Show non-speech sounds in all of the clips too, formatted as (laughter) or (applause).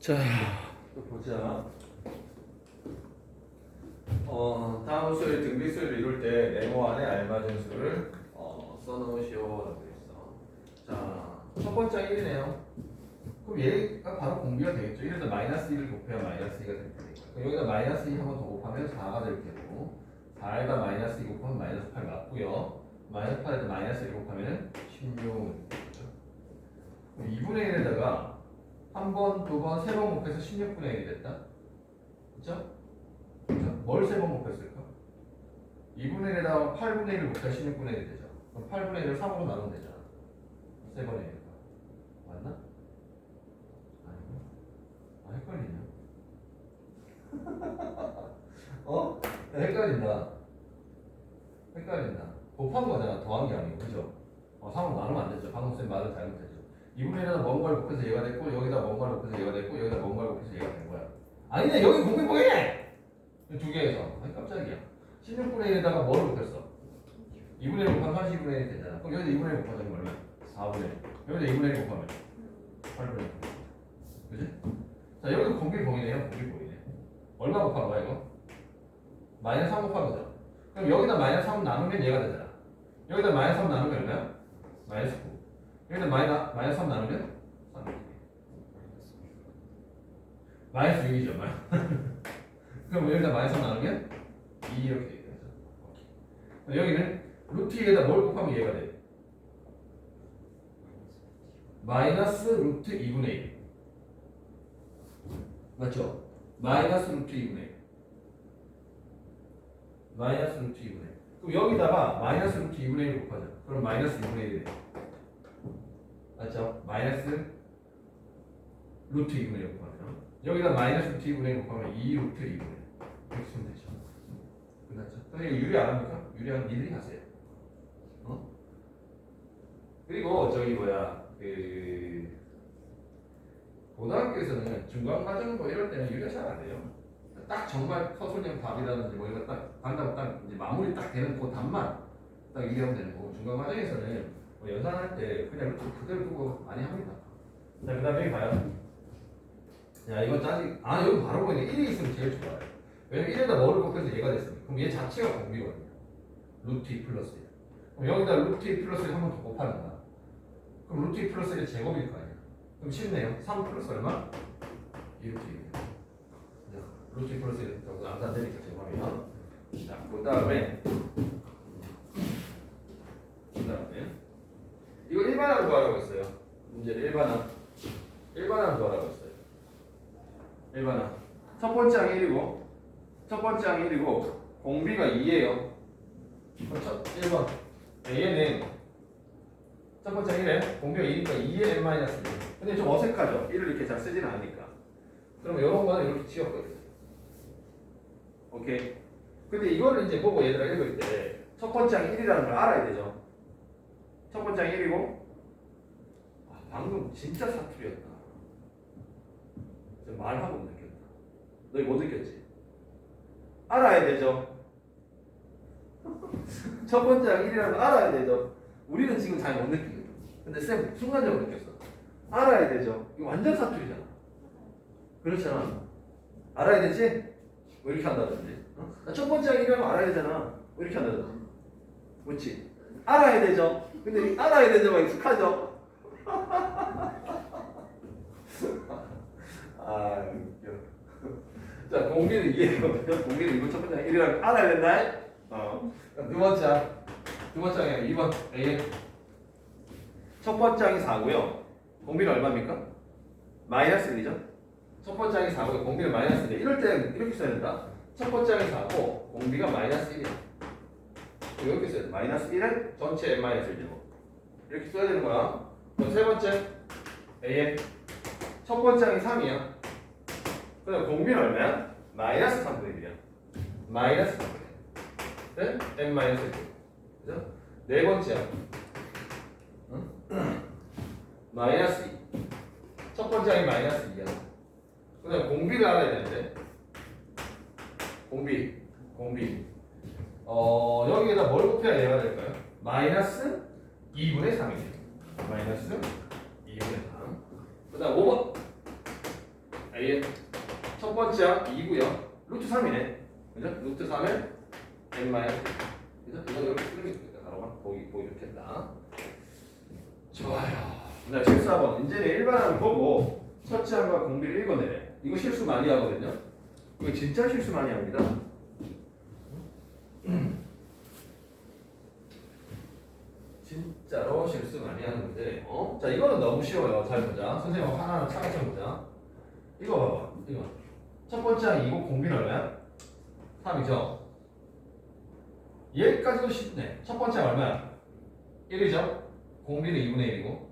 자, 또 보자. 어, 다음 수의 등비수를 이룰 때 네모 안에 알맞은 수를 어, 써놓으시오라고 했어. 자, 첫 번째 1이네요. 그럼 얘가 바로 공비가 되겠죠. 1에다 마이너스 1을 곱해야 마이너스 2가 될. 그럼 여기다 마이너스 2 한번 더 곱하면 4가 될 테고 4에다 마이너스 2 곱하면 마이너스 8 맞고요. 마이너스 8에다 마이너스 1 곱하면 16은 되겠죠. 2분의 1에다가 한 번, 두 번, 세번 곱해서 16분의 1이 됐다. 그죠? 그죠? 뭘 세번 곱했을까? 2분의 1에다가 8분의 1을 곱해 16분의 1이 되죠. 그럼 8분의 1을 3으로 나누면 되잖아. 세 번의 1가. 맞나? 아니고. 아, 헷갈리냐? (laughs) 어? 야, 헷갈린다. 헷갈린다. 곱한 거잖아. 더한 게 아니고. 그죠? 어, 3으로 나누면 안 되죠. 방금 쌤 말을 잘못했죠. 2분의 1에다 뭔가를 곱해서 얘가 됐고 여기다 뭔가를 곱해서 얘가 됐고 여기다 뭔가를 곱해서 얘가 된 거야. 아니네 여기 공개보이네. 두 개에서. 아니 깜짝이야. 16분의 1에다가 뭐를 곱했어? 2분의 1 곱하면 32분의 1이 되잖아. 그럼 여기다 2분의 1 곱하자면 얼마? 4분의 1. 여기다 2분의 1 곱하면 8분의 1. 그지? 자 여기도. 공개 보이네. 얼마 곱한 거야 이거? 마이너스 3 곱한 거죠. 그럼 여기다 마이너스 3 나누면 얘가 되잖아. 여기다 마이너스 3 나누면 얼마야? 마이너스 9. 여기다 마이너스, 마이너스 3 나누면 3. 마이너스 6이죠, 마 그럼 여기다 마이너스 3 나누면 2 이렇게 되겠죠. 여기는 루트 2에다 뭘 곱하면 얘가 돼? 마이너스 루트 2분의 1. 맞죠? 마이너스 루트 2분의 1. 마이너스 루트 2분의 1. 그럼 여기다가 마이너스 루트 2분의 1 곱하자. 그럼 마이너스 2분의 1이 돼. 맞죠? 마이너스 루트 2분의 1 곱하면 여기다 마이너스 루트 2분의 1 곱하면 2 루트 2분의 1 이렇게 쓰면 되죠 끝났죠? 근데 이거 유리 안 합니까? 유리하면 니들이 하세요 어? 그리고 저기 뭐야 그 고등학교에서는 중간 과정 뭐 이럴 때는 유리가 잘 안 돼요 딱 정말 서술형 답이라든지 뭐 이런 거딱 반답 딱 이제 마무리 딱 되는 그 답만 딱 유리하면 되는 거고 중간 과정에서는 뭐 연산할 때 그냥 루트 그대로 두고 많이 합니다. 자, 그 다음에 여기 봐요. 야, 이건 짜증. 아, 여기 바로 보이네. 1이 있으면 제일 좋아요. 왜냐면 1에다 뭐를 곱해서 얘가 됐으니까. 그럼 얘 자체가 공비거든요. 루트 2 플러스 1. 그럼 여기다 루트 2 플러스 1 한 번 더 곱하는 거야. 그럼 루트 2 플러스 1 제곱일 거 아니야. 그럼 쉽네요. 3 플러스 얼마? 2 루트 1. 루트 2 플러스 1. 암산 되니까 제곱하면. 자, 그 다음에. 그 다음에. 일반항 구하라고 했어요. 문제는 일반항. 일반항 구하라고 했어요. 일반항. 첫 번째 항 1이고, 첫 번째 항 1이고, 공비가 2예요. 첫, 1번. 얘는, 첫 번째 항 1에, 공비가 2니까 2의 n-1. 근데 좀 어색하죠? 1을 이렇게 잘 쓰진 않으니까. 그러면 이런 거는 이렇게 지웠거든요. 오케이. 근데 이거를 이제 보고 얘들아 읽을 때, 첫 번째 항 1이라는 걸 알아야 되죠. 첫 번째 1이고 아, 방금 진짜 사투리였다. 저 말하고 못 느꼈다. 너희 못 느꼈지? 알아야 되죠. (laughs) 첫 번째 1이라는 걸 알아야 되죠. 우리는 지금 잘 못 느끼거든. 근데 쌤 순간적으로 느꼈어. 알아야 되죠. 이거 완전 사투리잖아. 그렇잖아. 알아야 되지? 뭐 이렇게 한다든지. 어? 첫 번째 1이라는 걸 알아야 되잖아. 뭐 이렇게 한다든지. 그렇지? 알아야 되죠. 근데 이 알아야 되죠만 익숙하죠. 아 웃겨. 자 공비는 이해거든요. 공비는 이거 첫 번째 1이라고 알아야 된다. 어. 두 번째 두 번째 항이 2번 A. 첫 번째 항이 4고요. 공비는 얼마입니까? 마이너스 1이죠. 첫 번째 항이 4고요. 공비는 마이너스 1. 이럴 때는 이렇게 써야 된다. 첫 번째 항이 4고 공비가 마이너스 1이야. 이렇게 써야 돼. 마이너스 1은 전체 n 마이너스 1제곱. 이렇게 써야 되는 거야. 그럼 세 번째 am 첫 번째 항이 3이야. 그다음 공비는 얼마야? 마이너스 3분의 1이야. 마이너스 3분의 1. 네? n 마이너스 1. 그죠? 네 번째야. 응? (clears throat) 마이너스 2. 첫 번째 항이 마이너스 2야. 그다음 공비를 알아야 되는데. 공비. 공비. 어, 여기에다 뭘 곱해야 얘가 될까요? 마이너스 2분의 3이에요. 마이너스 2분의 3. 그 다음 5번. a 첫 번째 항 2고요. 루트 3이네. 그죠? 루트 3에 n 마이너스 그죠? 이거 이렇게 쓰면 되겠다. 바로만 보기 보기 좋겠다. 좋아요. 네, 14번. 이제 일반항 보고 첫째 항과 공비를 읽어내래. 이거 실수 많이 하거든요. 이거 진짜 실수 많이 합니다. 진짜로 실수 많이 하는 문제. 어? 자, 이거는 너무 쉬워요. 잘 보자. 선생님 하나하나 차근차근 보자. 이거 봐봐. 이거. 첫 번째 항 이거 공비는 얼마야? 3이죠. 얘까지도 쉽네. 첫 번째 항 얼마야? 1이죠. 공비는 2분의 1이고.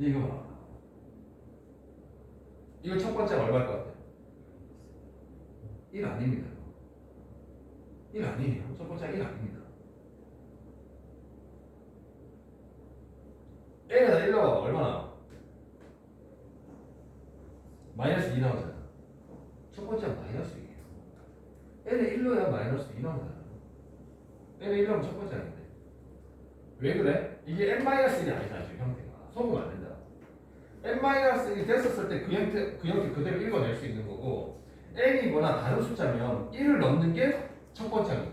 이거 봐. 이거 첫 번째 항 얼마일 것 같아? 1 아닙니다. 1 아니에요. 첫 번째 항1 아닙니다. N에다 1 넣어봐. 얼마나? 마이너스 2 나오잖아. 첫 번째 항 마이너스 2예요. N에 1 넣어야 마이너스 2 나오잖아. N에 1 넣으면 첫 번째 항인데. 왜 그래? 이게 N-1이 아니잖아, 지금 형태가. 속으면 안 된다. N-1이 됐었을 때 그 형태, 그 형태 그대로 읽어낼 수 있는 거고, N이거나 다른 숫자면 1을 넣는 게 첫 번째 항이지.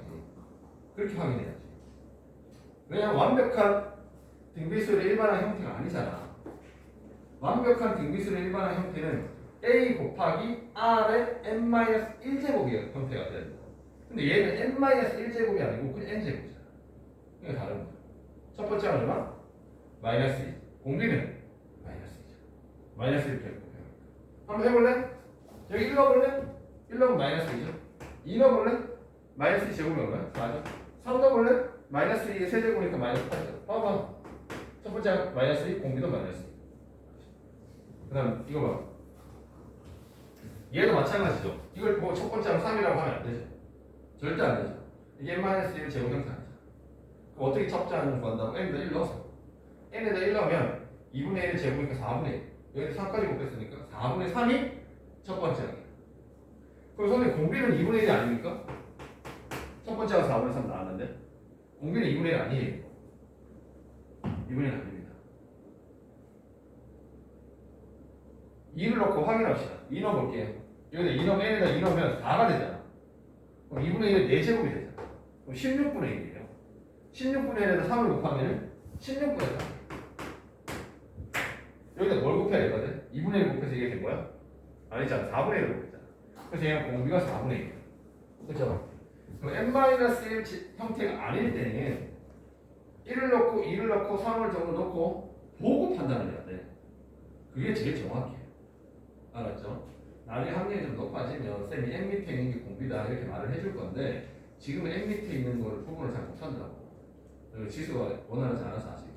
그렇게 확인해야지. 왜냐면 완벽한 등비수의 일반화 형태가 아니잖아. 완벽한 등비수의 일반화 형태는 a 곱하기 r의 n-1제곱의 형태가 된다. 근데 얘는 n-1제곱이 아니고 그냥 n제곱이잖아. 이게 다른 거야. 첫 번째 는 얼마? 마이너스 2. 공비는 마이너스 2죠. 마이너스 1 이렇게 한번 해볼래? 여기 1 넣어볼래? 1 넣으면 마이너스 2죠. 2 넣어볼래? 마이너스 2 제곱이 얼마야? 4죠. 3 넣어볼래? 마이너스 2의 세제곱이니까 마이너스 8죠. 봐봐. 첫 번째 마이너스 2, 공비도 마이너스 2. 그 다음 이거 봐. 얘도 마찬가지죠. 이걸 보고 첫 번째 항 3이라고 하면 안 되죠. 절대 안 되죠. 이게 n-1 제곱 형태 아니죠. 그럼 어떻게 항을 구한다고? n에다 1 넣어서. n에다 1 넣으면 2분의 1의 제곱이니까 4분의 1. 여기서 3까지 곱했으니까 4분의 3이 첫 번째 항이에요. 그럼 선생님 공비는 2분의 1이 아닙니까? 첫 번째가 4분의 3 나왔는데 공비는 2분의 1 아니에요. 2분의 1 아닙니다. 2를 넣고 확인합시다. 2 넣어볼게요. 여기다 2 넣으면 n에다 2 넣으면 4가 되잖아. 그럼 2분의 1은 4제곱이 되잖아. 그럼 16분의 1이에요. 16분의 1에다 3을 곱하면 16분의 3. 여기다 뭘 곱해야 되거든? 2분의 1 곱해서 이게 된 거야? 아니잖아. 4분의 1을 곱했잖아. 그래서 얘는 공비가 4분의 1. 그렇죠? 그럼 n-1 형태가 아닐 때는 1을 넣고 2를 넣고 3을 정도 넣고 보고 판단을 해야 돼. 그게 제일 정확해요. 알았죠? 나중에 학년이 좀 높아지면 쌤이 n 밑에 있는 게 공비다 이렇게 말을 해줄 건데 지금은 n 밑에 있는 거를 구분을 잘 못한다고. 지수가 원하는 잘 알아서 아시죠?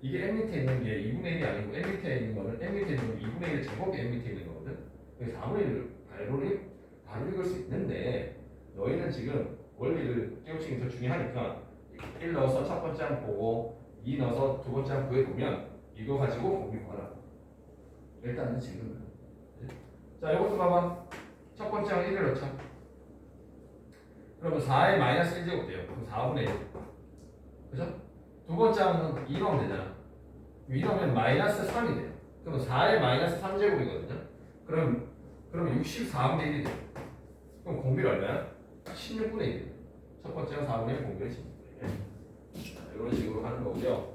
이게 n 밑에 있는 게 2분의 1이 아니고 n 밑에 있는 거는 n 밑에 있는 건 2분의 1 제곱이 n 밑에 있는 거거든. 그래서 4분의 1을 바로, 읽- 바로 읽을 수 있는데 너희는 지금 원리를 깨우치는 게 더 중요하니까 1 넣어서 첫 번째 항 보고 2 넣어서 두 번째 항 구해보면 이거 가지고 공비 구하라고. 일단은 지금은. 자, 이것도 봐봐. 첫 번째 항 1을 넣자. 그러면 4의 마이너스 1제곱 돼요. 그럼 4분의 1. 그죠? 두 번째 항은 2 넣으면 되잖아. 2 넣으면 마이너스 3이 돼요. 그럼 4의 마이너스 3제곱이거든요. 그럼, 그럼 64분의 1이 돼요. 그럼 공비를 얼마야? 16분의 1. 첫 번째는 4분의 1, 공비를 16분의 1. 자, 이런 식으로 하는 거고요.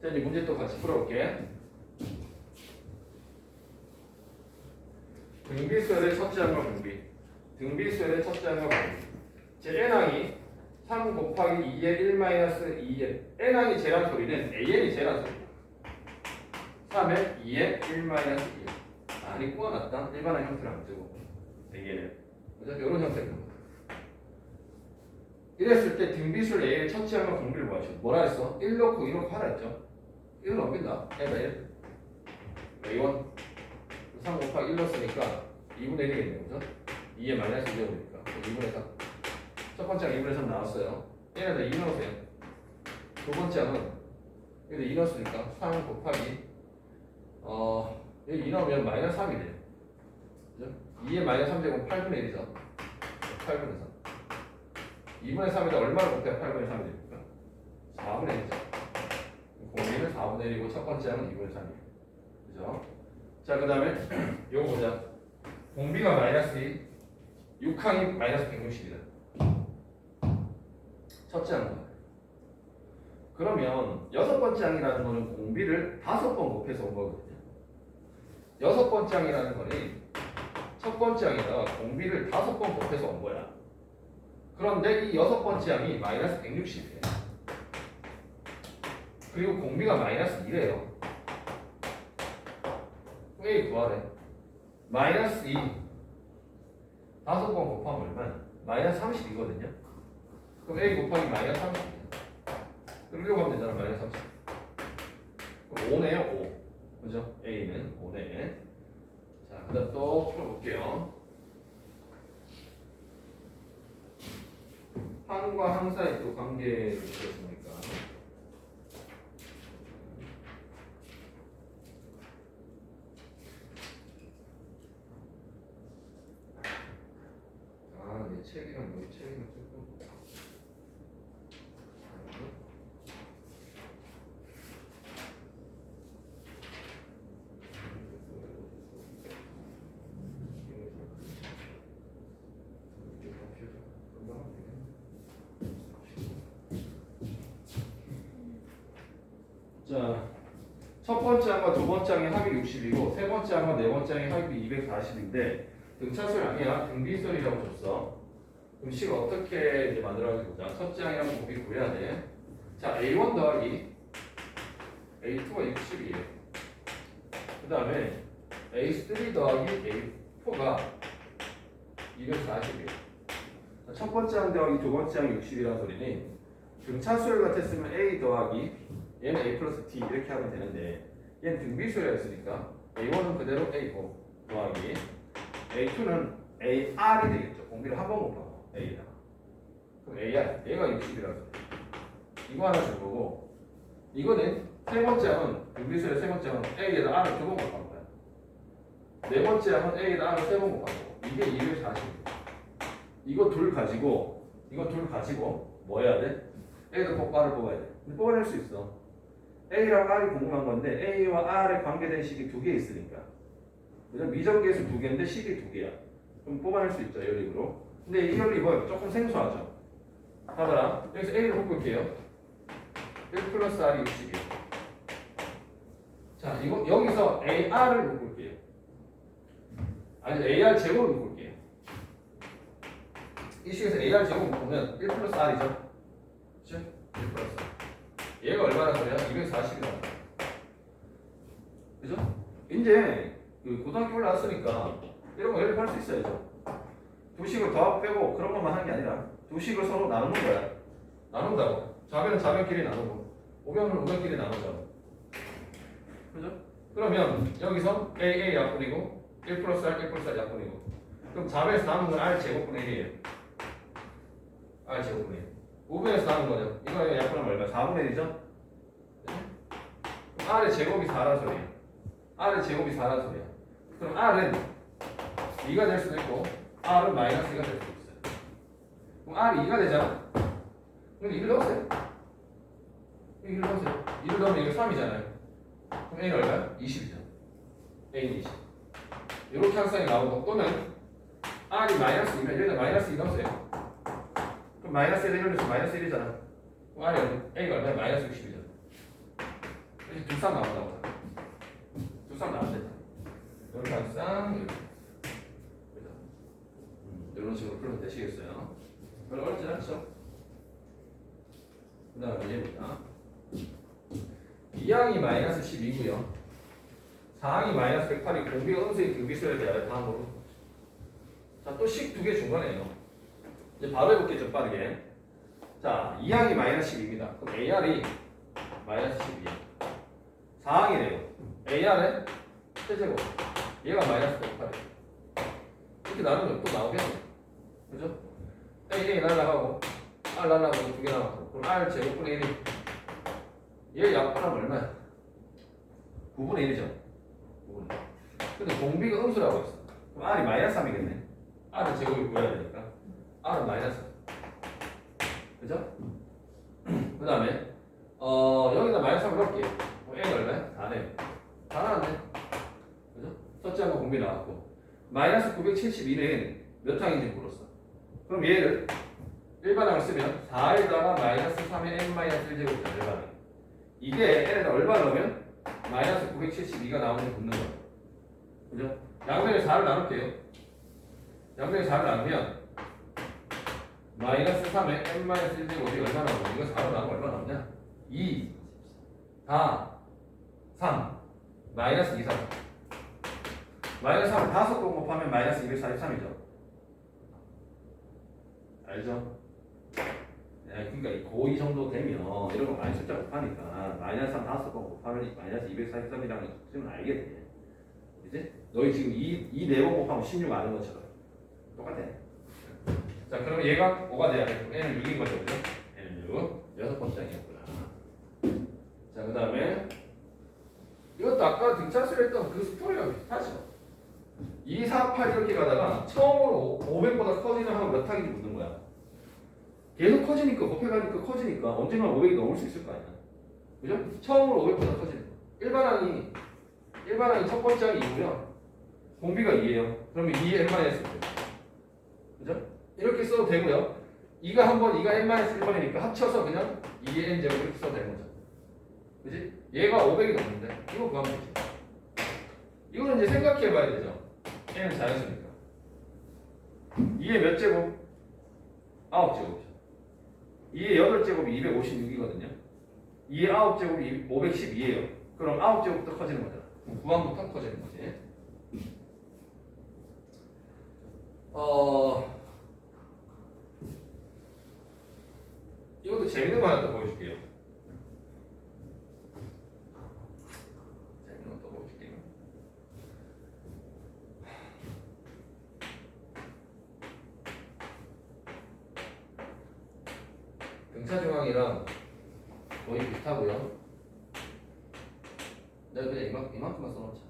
자, 이제 문제 또 같이 풀어볼게. 등비수열의 첫째 항과 공비. 등비수열의 첫째 항과 공비. 제 n항이 3 곱하기 2의 1 마이너스 2의 n항이 제란 소리는 an이 제란 소리. 3의 2의 1 마이너스 2. 많이 꾸어놨다. 일반항 형태를 안 쓰고. an은. 그죠? 이런 형태로. 이랬을 때 등비술 첫째 항과 공비를 구하시오. 뭐라 했어? 1 넣고 2 넣고 하라 했죠? 1을 넘긴다. A가 1. A1. 3 곱하기 1 넣었으니까 2분의 1이겠네요. 그죠? 2에 마이너스 2제곱이니까 2분의 3. 첫 번째 항 2분의 3 나왔어요. 얘네다 2 넣으세요. 두 번째 항은 여기다 2 넣었으니까 3 곱하기 어 여기 2 넣으면 마이너스 3이 돼요. 그죠? 2에 마이너스 3제곱 8분의 1이죠. 8분의 3. 2분의 3에다 얼마를 곱해야 8분의 3이 됩니까? 4분의 1이죠. 공비는 4분의 1이고 첫 번째 항은 2분의 3이에요. 그죠? 자, 그 다음에 (clears throat) 요거 보자. 공비가 마이너스 2, 6항이 마이너스 160이다. 첫째 항. 그러면 여섯 번째 항이라는 거는 공비를 다섯 번 곱해서 온 거거든요. 여섯 번째 항이라는 거는 첫 번째 항에다가 공비를 다섯 번 곱해서 온 거야. 그런데 이 여섯 번째 항이 마이너스 160이에요. 그리고 공비가 마이너스 2래요. A 구하래. 마이너스 2 다섯 번 곱하면 얼마야? 마이너스 30이거든요. 그럼 A 곱하기 마이너스 30. 그리고 하면 되잖아, 마이너스 30. 그럼 5네요, 5. 그죠? A는 5네. 자, 그 다음 또 풀어볼게요. 항과 항 사이 또 관계를 보겠습니까? 아, 내 책이랑 여기 책이랑 조금. 자, 첫 번째 항과 두 번째 항의 합이 60이고 세 번째 항과 네 번째 항의 합이 240인데 등차수를 아니야 등비설이라고 줬어. 그럼 식 어떻게 이제 만들어가지고 보자. 첫째 항이랑 곱이 구해야 돼. 자, A1 더하기 A2가 60이에요. 그 다음에 A3 더하기 A4가 240이에요. 첫 번째 항 더하기 두 번째 항 60이라는 소리니 등차수열 같았으면 A 더하기 얘는 A 플러스 T 이렇게 하면 되는데 얘는 등비수열이 있으니까 A1은 그대로 A4 더하기 A2는 AR이 되겠죠. 공비를 한 번 곱하고 A에다가 그럼 AR 얘가 60이라서 이거 하나 줄 거고 이거는 세 번째 항은 등비수열의 세 번째 항은 A에다 R을 두번 곱한 거야. 네 번째 항은 A에다 R을 세번거 이게 240입니다. 이거 둘 가지고 이거 둘 가지고 뭐 해야 돼? 꼭 R을 뽑아야 돼. 뽑아낼 수 있어. A랑 R이 궁금한 건데 A와 R에 관계된 식이 두 개 있으니까 그죠? 미정계수 두 개인데 식이 두 개야. 그럼 뽑아낼 수 있죠 연립으로. 근데 이 연립은 조금 생소하죠. 봐봐라. 여기서 A를 묶을게요. 1 플러스 R이 60이에요. 자 이거 여기서 AR을 묶을게요. 아니 AR 제곱을 묶을게요. 이 식에서 AR 제곱 묶으면 1 플러스 R이죠. 그렇죠? 1 플러스. 얘가 얼마나 소리야? 240이라고. 그죠? 이제 그 고등학교 올라왔으니까 이런 거 연립할 수 있어야죠. 두 식을 더하고 빼고 그런 것만 하는 게 아니라 두 식을 서로 나누는 거야. 나눈다고. 자변은 자변끼리 나누고 오변은 오변끼리 나누자고. 그죠? 그러면 여기서 A, A 약분이고 1 플러스 R, 1 플러스 R 약분이고 그럼 자변에서 남은 건 R 제곱분의 1이에요. R 제곱분의 1. 우변에서 남은 거죠. 이거 약분하면 얼마? 4분의 1이죠? R의 제곱이 4란 소리야. R의 제곱이 4란 소리야. 그럼 R은 2가 될 수도 있고 R은 마이너스 2가 될 수도 있어요. 그럼 R이 2가 되잖아. 근데 1을 넣으세요. 1을 넣으세요. 1을 넣으면 이거 3이잖아요. 그럼 A는 얼마야? 20이죠. A는 20. 이렇게 항상이 나오고 또는 R이 마이너스 2면 여기다 마이너스 2 넣으세요. 마이너스 1을 넣으면 마이너스 1이잖아. 그럼 R이 얼마? A가 얼마야? 마이너스 60이잖아. 이렇게 두쌍 나온다고. 두쌍 나왔대. 이렇게 항상 이렇게. 그죠? 음, 이런 식으로 풀면 되시겠어요? 별로 어렵진 않죠? 그 다음에 얘입니다. 2항이 마이너스 12고요. 4항이 마이너스 108이 공비가 음수의 등비수에 대하여 다음으로. 자, 또 식 두 개 중간에요. 이제 바로 해볼게요, 좀 빠르게. 자, 2항이 마이너스 12입니다. 그럼 AR이 마이너스 12. 4항이래요. AR의 세제곱. 얘가 마이너스 108이에요. 이렇게 나누면 또 나오겠네. 그죠? A, A 날라가고, R 날라가고 두 개 남았고. 그럼 R 제곱분의 1이. 얘 약분하면 얼마야? 9분의 1이죠. 9분의 1. 근데 공비가 음수라고 했어. 그럼 R이 마이너스 3이겠네. R은 제곱이 구해야 되니까. R은 마이너스. 그죠? (clears throat) 그 다음에, 어, 여기다 마이너스 3을 넣을게요. 그럼 A가 얼마야? 4네. 다 나왔네. 그죠? 첫째 항과 공비 나왔고. 마이너스 972는 몇 항인지 물었어. 그럼 얘를 일반항을 쓰면 4에다가 마이너스 3의 n 마이너스 1제곱이다. 일반항. 이게 n에다 얼마 넣으면 마이너스 972가 나오는 붙는 거예요. 그죠? 양면에 4를 나눌게요. 양면에 4를 나누면 마이너스 3의 n 마이너스 1 제곱이 얼마 나오고 이거 4로 나누면 얼마 나오냐? 2, 4, 3, 마이너스 2, 3. 마이너스 3을 5번 곱하면 마이너스 243이죠. 알죠? 네, 그러니까 이 고2 정도 되면 이런 거 많이 숫자 곱하니까 마이너스 3 5번 곱하면 마이너스 243이라는 수는 알게 돼. 이제 너희 지금 이, 이 4번 곱하면 16 아는 것처럼 똑같아. 자, 그러면 얘가 5가 돼야 돼. 얘는 6인 거죠, 그죠? 얘는 6. 여섯 번째 항이었구나. 자, 그 다음에 이것도 아까 등차수를 했던 그 스토리랑 비슷하죠. 2, 4, 8 이렇게 가다가 처음으로 500보다 커지는 하면 몇 항인지 묻는 거야. 계속 커지니까 곱해가니까 커지니까 언젠가 500이 넘을 수 있을 거 아니야. 그죠? 처음으로 500보다 커지는 거. 일반항이 일반항이 첫 번째 항이 2고요. 공비가 2예요. 그러면 2의 n-1 그죠? 이렇게 써도 되고요. 2가 한 번, 2가 n-1번이니까 합쳐서 그냥 2의 n제곱 이렇게 써도 되는 거죠. 그지? 얘가 500이 넘는데 이거 구하면 되지. 이거는 이제 생각해 봐야 되죠. 얘는 자연수니까. 2의 몇 제곱? 9제곱이죠. 2의 8제곱이 256이거든요. 2의 9제곱이 512예요. 그럼 9제곱부터 커지는 거잖아. 9항부터 커지는 거지. 어, 이것도 재밌는 거 하나 더 보여줄게요. 재밌는 거 또 보여줄게요. 등차 중앙이랑 거의 비슷하고요. 내가 그냥 이만, 이만큼만 써놓자.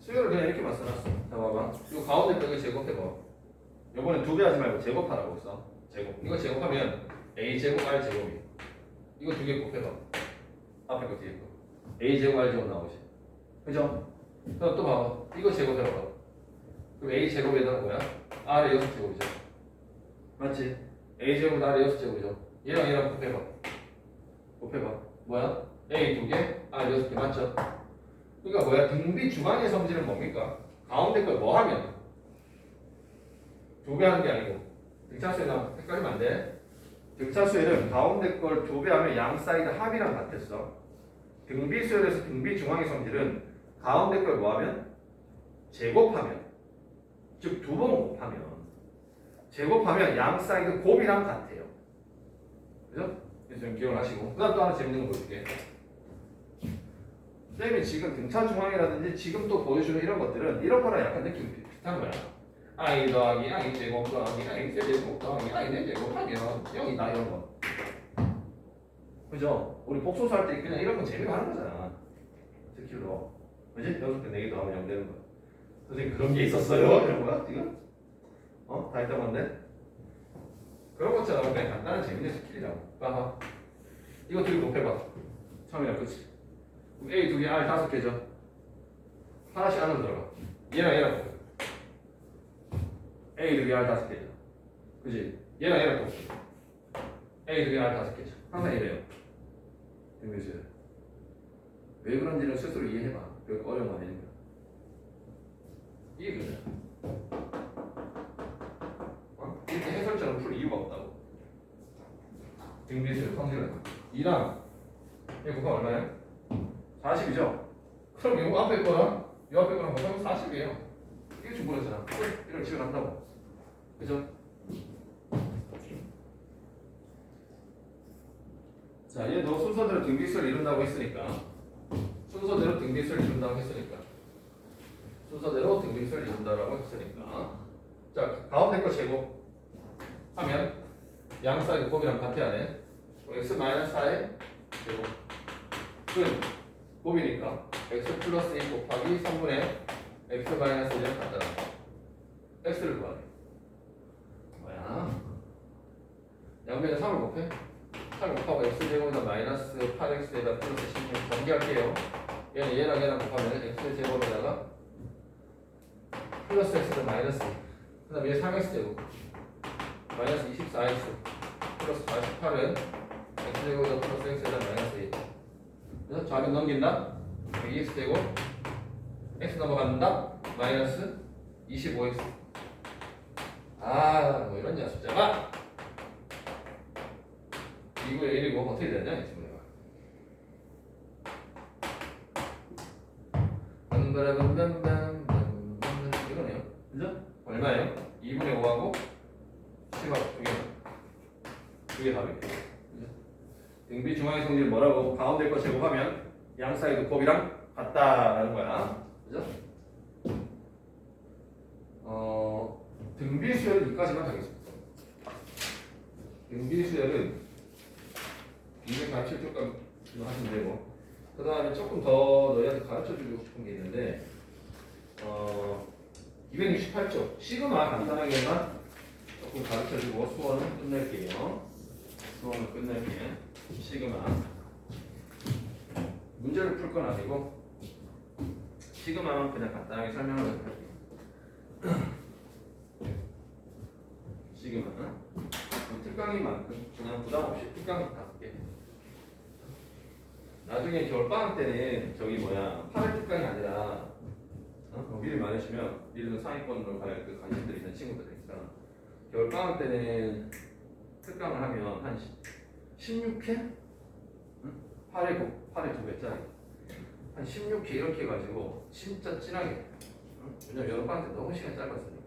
수열을 그냥 이렇게만 써놨어. 자, 봐봐. 이거 가운데 벽을 제곱해봐. 요번엔 두 배 하지 말고 제곱하라고 써. 제곱. 이거 제곱하면 a 제곱 r 제곱이. 이거 두 개 곱해봐. 앞에 거 뒤에 거. a 제곱 r 제곱 나오지. 그죠? 그럼 또 봐봐. 이거 제곱해봐. 그럼 a 제곱에다가 뭐야? r의 여섯 제곱이죠. 맞지? a 제곱 r의 여섯 제곱이죠. 얘랑 얘랑 곱해봐. 곱해봐. 뭐야? a 두 개, r 여섯 개 맞죠? 그러니까 뭐야? 등비 중앙의 성질은 뭡니까? 가운데 걸 뭐 하면? 두 배 하는 게 아니고 등차수에랑 헷갈리면 안 돼. 등차수에는 가운데 걸 두 배 하면 양 사이드 합이랑 같았어. 등비 수열에서 등비 중앙의 성질은 가운데 걸 뭐 하면? 제곱하면 즉 두 번 곱하면 제곱하면 양 사이드 곱이랑 같아요. 그죠? 좀 기억을 하시고 그 다음 또 하나 재밌는 거 보여줄게. 쌤이 지금 등차 중앙이라든지 지금 또 보여주는 이런 것들은 이런 거랑 약간 느낌이 비슷한 거야. i 더하기 i 제곱 더하기 i 제곱 더하기 i 네 제곱 하면 0이다 이런 거. 그죠? 우리 복소수 할 때 그냥 이런 건 재미로 하는 거잖아. 스킬로. 그지? 여섯 개, 네개 더하면 0 되는 거. 선생님 그런 게 있었어요? 이런 거야 지금? 어? 다 했던 건데? 그런 것처럼 그냥 간단한 재밌는 스킬이라고. 봐봐. 이거 둘이 곱해봐. 처음이랑 그치? 그럼 A 두 개, R 다섯 개죠. 하나씩 안으로 들어가. 얘랑 얘랑 곱해. A 두 개, R 다섯 개죠. 그지? 얘랑 얘랑 곱해. A 두 개, R 다섯 개죠. 항상 이래요. 등비수열. 왜 그런지는 스스로 이해해봐. 그 어려운 거 아니니까. 이게 그래. 어? 이렇게 해설처럼 풀 이유가 없다고. 등비수열 성질은 2랑 이거 곱하면 얼마야? 40이죠? 그럼 이거 앞에 거랑 이 앞에 거랑 곱하면 40이에요. 이게 중분했잖아. 이걸 간다고. 그죠? 자, 얘너 순서대로 등비수를 이룬다고 했으니까. 순서대로 등비수를 이룬다고 했으니까. 순서대로 등비수를 이룬다라고 했으니까. 자, 가운데 거 제곱 하면 양 사이드 곱이랑 같아야 돼. x 마이너스 4의 제곱. 끝 곱이니까 x 플러스 1 곱하기 3분의 x 마이너스 1을 갖다. 놔 x를 구하래 뭐야? 양면에 3을 곱해 3을 곱하고 x 제곱에다 마이너스 8x에다 플러스 16 전개할게요. 얘는 얘랑 얘랑 곱하면 x 제곱에다가 플러스 x는 마이너스. 그 다음에 3x 제곱. 마이너스 24x 플러스 48은 x제곱에서 플러스 x에다 마이너스 1 그래서 좌변 넘긴다. 2x 제곱. x 넘어간다. 마이너스 25x 아뭐 이런 냐 숫자가 2구에 1이고 어떻게 되냐 빰바라밤밤밤밤 이거네요 그죠? 얼마예요? 2분의 5하고 10하고 두개 두개 그죠? 등비 중앙의 성질 뭐라고? 가운데 거 제곱하면 양 사이드 곱이랑 같다라는 거야 그죠? 어 등비 수열은 여기까지만 하겠습니다 등비 수열은 이게 가르쳐 줄까 하시면 되고. 그 다음에 조금 더 너희한테 가르쳐 주고 싶은 게 있는데 어 268쪽 시그마 간단하게만 조금 가르쳐 주고 수원은 끝낼게요. 수원은 끝낼게. 시그마. 문제를 풀 건 아니고 시그마만 그냥 간단하게 설명을 할게요. (clears throat) 시그마. 뭐 특강이만큼 그냥 부담 없이 특강 갈게 나중에 겨울방학 때는 저기 뭐야 8월 특강이 아니라 어? 뭐 미리 말해주면 미리는 상위권으로 갈그 관심들 있는 친구들 있어 겨울방학 때는 특강을 하면 한 16회? 응? 8회 곱 8회 두 배짜리 한 16회 이렇게 해가지고 진짜 진하게 응? 왜냐면 여름방학 때 너무 시간이 짧았으니까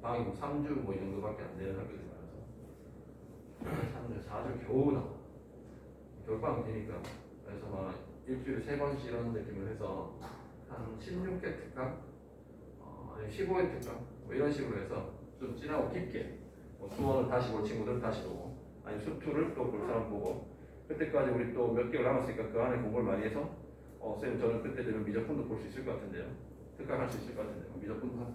방학이 뭐 3주 뭐 이 정도밖에 안 되는 학교들이 많아서 (clears throat) 3주 4주 겨우 나와 겨울방학 되니까 그래서 막 일주일에 세 번씩 이런 느낌을 해서 한 16회 특강, 어, 아니 15회 특강 뭐 이런 식으로 해서 좀 진하고 깊게 뭐 수원을 다시 볼 친구들은 다시 보고 아니 수투를 또 볼 사람 보고 그때까지 우리 또 몇 개월 남았으니까 그 안에 공부를 많이 해서 어, 쌤 저는 그때 되면 미적분도 볼 수 있을 것 같은데요. 특강 할 수 있을 것 같은데요. 미적분도 하고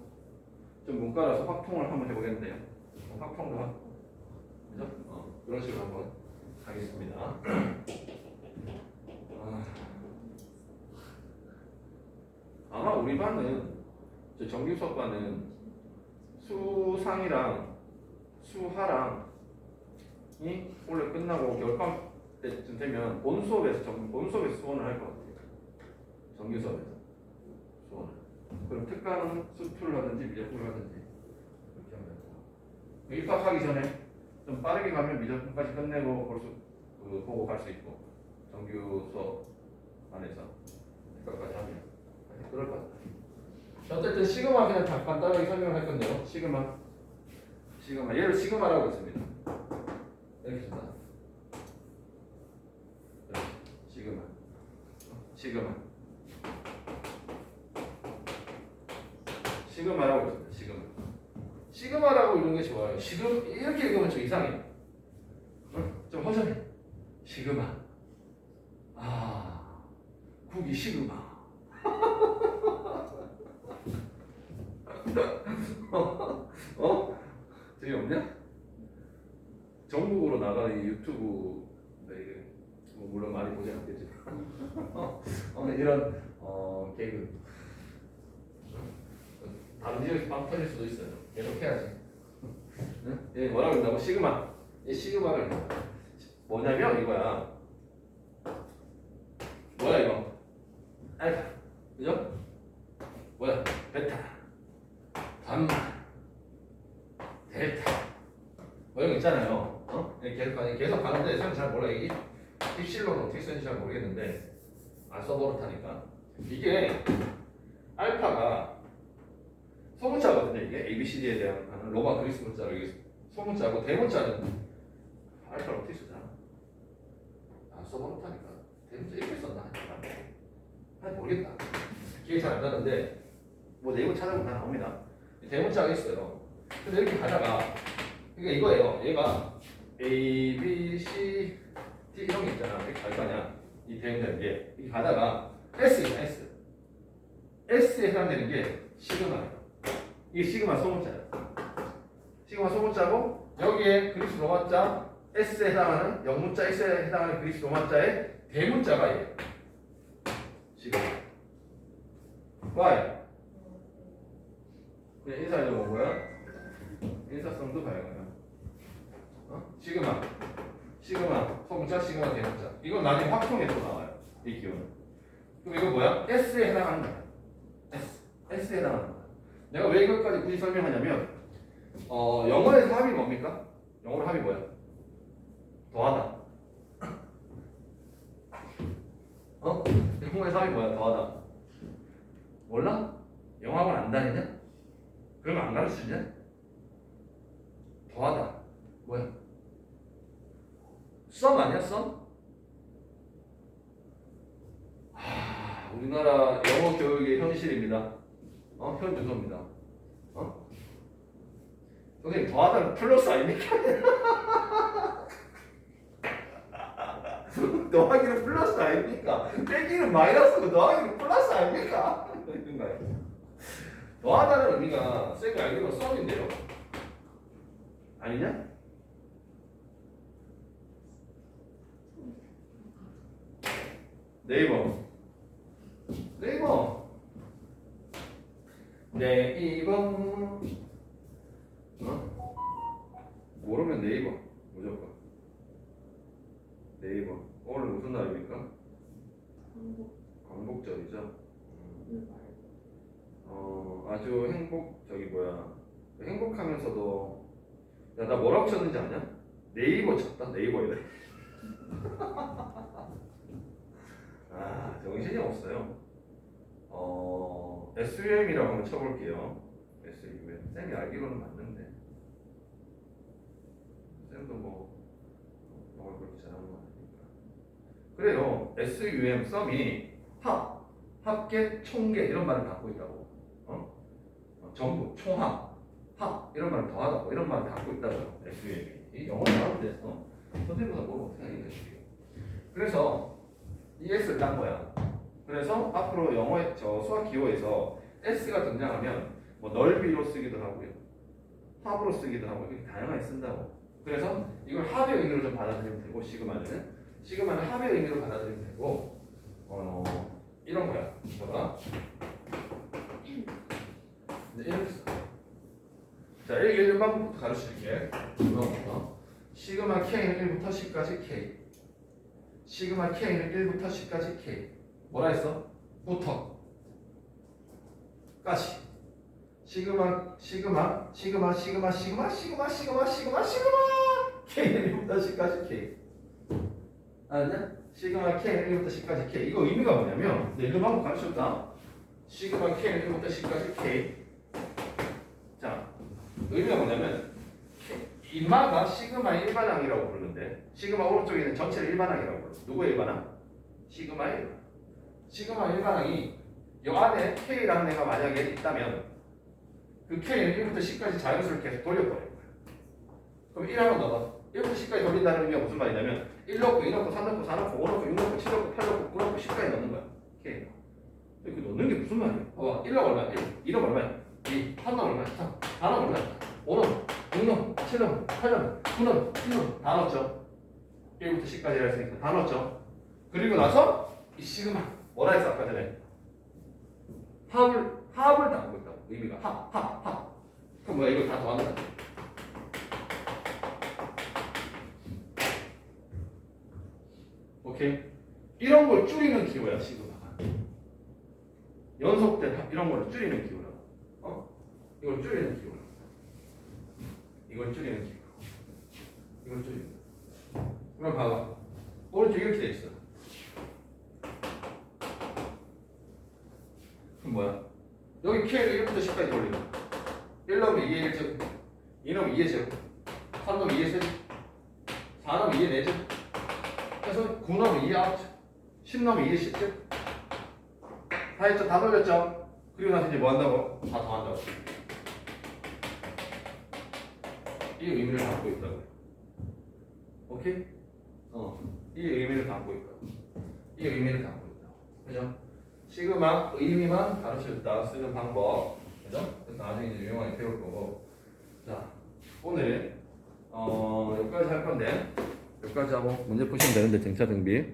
좀 문과라서 확통을 한번 해보겠는데요. 어, 확통도 하고 그죠? 어, 그런 식으로 한번 하겠습니다 (clears throat) 아, 아마 우리 반은 저 정규 수업반은 수상이랑 수하랑 이 원래 끝나고 겨울방 때쯤 되면 본 수업에서 정, 본 수업에서 수원을 할 것 같아요. 정규 수업에서 수원을. 그럼 특강은 수투를 하든지 미적분을 하든지 이렇게 하면 입학하기 전에 좀 빠르게 가면 미적분까지 끝내고 벌써 그 보고 갈 수 있고 정규 수업 안에서 특강까지 하면 그럴 것 같아요. 자, 어쨌든 시그마 그냥 다 간단하게 설명을 할 건데요. 시그마, 시그마 얘를 시그마라고 했습니다. 이렇게 쓴다. 이렇게, 시그마, 시그마, 시그마라고 했습니다. 시그마. 시그마라고 이런 게 좋아요. 시그 이렇게 읽으면 좀 이상해. 응? 좀 허전해. 시그마. 아, 국이 시그마. 어? 재미없냐? 전국으로 나가는 이 유튜브 네, 뭐 물론 많이 보지 않겠지만 어, 이런 어, 개그 다른 지역에서 빵 터질 수도 있어요 계속 해야지 응? 얘 뭐라고 그런다고? 시그마 얘 시그마를 뭐냐면 이거야 이거 알파 그죠? 뭐야 베타 감마 델타 뭐 이런 거 있잖아요. 어? 이렇게 계속 가니 계속 가는데 사실 잘 몰라 이게 쓰는지 잘 모르겠는데 안 써버릇하니까 이게 알파가 소문자거든요. 이게 ABCD에 대한 로마 그리스 문자로 이게 소문자고 대문자는 알파를 어떻게 쓰잖아. 안 써버릇하니까 대문자 이렇게 썼나? 잘 모르겠다. 기억이 잘 안 나는데 뭐 네이버 찾아보면 다 나옵니다. 대문자가 있어요. 근데 이렇게 가다가 그러니까 이거예요. 얘가 A, B, C, 이런 게 있잖아. 이렇게 갈 거냐? 이 대문자인 게 이렇게 가다가 S이야 S. S에 해당되는 게 시그마예요. 이게 시그마 소문자예요. 시그마 소문자고 여기에 그리스 로마자 S에 해당하는 영문자 S에 해당하는 그리스 로마자의 대문자가 얘. 시그마. Y. 그냥 인사이도 뭐고요? 인사성도 가능해요. 어? 시그마. 시그마. 소문자 시그마 대문자. 이건 나중에 확통에서 나와요. 이 기호는. 그럼 이거 뭐야? S에 해당하는 거야. S. S에 해당하는 거야. 내가 왜 이것까지 굳이 설명하냐면 어, 영어에서 합이 뭡니까? 영어로 합이 뭐야? 더하다. 어? 영어에서 합이 뭐야? 더하다. 몰라? 영어학원 안 다니냐? 그러면 안 가르치냐? 더하다. 뭐야? 썸 아니야? 썸? 하, 우리나라 영어 교육의 현실입니다. 어? 현 주소입니다. 어? 선생님 더하다는 플러스 아닙니까? (laughs) 더하기는 플러스 아닙니까? 빼기는 마이너스고 더하기는 플러스 아닙니까? 더하다는 의미가 쌤이 알기로 썸인데요. 아니냐? 네이버. 네이버. 네이버. 어? 모르면 네이버. 무조건. 네이버. 오늘 무슨 날입니까? 광복절이죠. 음. 일발 어, 아주 행복 저기 뭐야 행복하면서도 야 나 뭐라고 쳤는지 아냐? 네이버 쳤다 네이버에 (laughs) 아 정신이 없어요. 어 SUM이라고 한번 쳐볼게요. SUM 쌤이 알기로는 맞는데. 쌤도 뭐 영어를 그렇게 잘하는 건 아니니까. 그래요. SUM 썸이 합 합계 총계 이런 말을 갖고 있다고. 어? 어, 전부 총합 합 이런 말을 더하다고. 이런 말을 갖고 있다고. SUM이 이. 영어 나오는데 어? 선생님보다 모르고 어떻게 하겠냐 그래서 이 S를 딴 거야 그래서 앞으로 영어의 저 수학 기호에서 S가 등장하면 뭐 넓이로 쓰기도 하고요 합으로 쓰기도 하고 이렇게 다양하게 쓴다고 그래서 이걸 합의 의미로 좀 받아들이면 되고 시그마는 시그마는 합의 의미로 받아들이면 되고 어 이런 거야 뭐가 네. 자, 1, 1번부터 가르칠게. 이번부터. 시그마 K는 1부터 10까지 K. 시그마 K는 1부터 10까지 K. 뭐라 했어? 부터. 까지. 시그마, 시그마, 시그마, 시그마, 시그마, 시그마, 시그마, 시그마, 시그마. K는 1부터 10까지 K. 알았냐? 시그마 K는 1부터 10까지 K. 이거 의미가 뭐냐면, 내 이름 한번 가르쳤다. 시그마 K는 1부터 10까지 K. 자, 의미가 뭐냐면 인마가 시그마 일반항이라고 부르는데 시그마 오른쪽에 있는 전체를 일반항이라고 불러. 누구의 일반항? 시그마 일반항. 시그마 일반항이 요 안에 K라는 애가 만약에 있다면 그 K는 1부터 10까지 자연수를 계속 돌려버려요. 그럼 1 한번 넣어봐. 1부터 10까지 돌린다는 의미가 무슨 말이냐면 1 넣고 2 넣고 3 넣고 4 넣고 5 넣고 6 넣고 7 넣고 8 넣고 9 넣고 10까지 넣는 거야. K. 그 넣는 게 무슨 말이야? 봐봐. 1 넣으면 얼마야? 1. 2 넣으면 얼마야? 2. 3 넣으면 얼마야? 3. 4 넣으면 얼마야? 5 넣으면 6 넣으면 7 넣으면 8 넣으면 9 넣으면 10 넣으면 다 넣었죠. 1부터 10까지 했으니까 다 넣었죠. 그리고 나서 이 시그마 뭐라 했어 아까 전에? 합을 합을 담고 있다고 의미가 합, 합, 합. 그럼 뭐야 이거 다 거야. 오케이. 이런 걸 줄이는 기호야 시그마가. 연속된 합 이런 걸 줄이는 기호라고. 어? 이걸 줄이는 기호라고. 이걸 줄이는 기호. 이걸 줄이는. 그럼 봐봐. 오른쪽 이렇게 돼 있어. 그럼 뭐야? 여기 K를 1부터 10까지 돌리고 1 넣으면 2의 1제곱 2 넣으면 2의 제곱 3 넣으면 2의 세제곱 4 넣으면 2의 4제곱 그래서 9 넣으면 2의 9제곱 10 넣으면 2의 10제곱 다 했죠? 다 돌렸죠? 그리고 나서 이제 뭐 한다고? 다 더한다고 이 의미를 담고 있다고. 오케이? 어, 이 의미를 담고 있다 이 의미를 담고 있다 그죠? 시그마 의미만 가르쳤다. 쓰는 방법. 그죠? 나중에 이제 유용하게 배울 거고. 자 오늘 어 여기까지 할 건데 여기까지 하고 문제 푸시면 되는데 등차 등비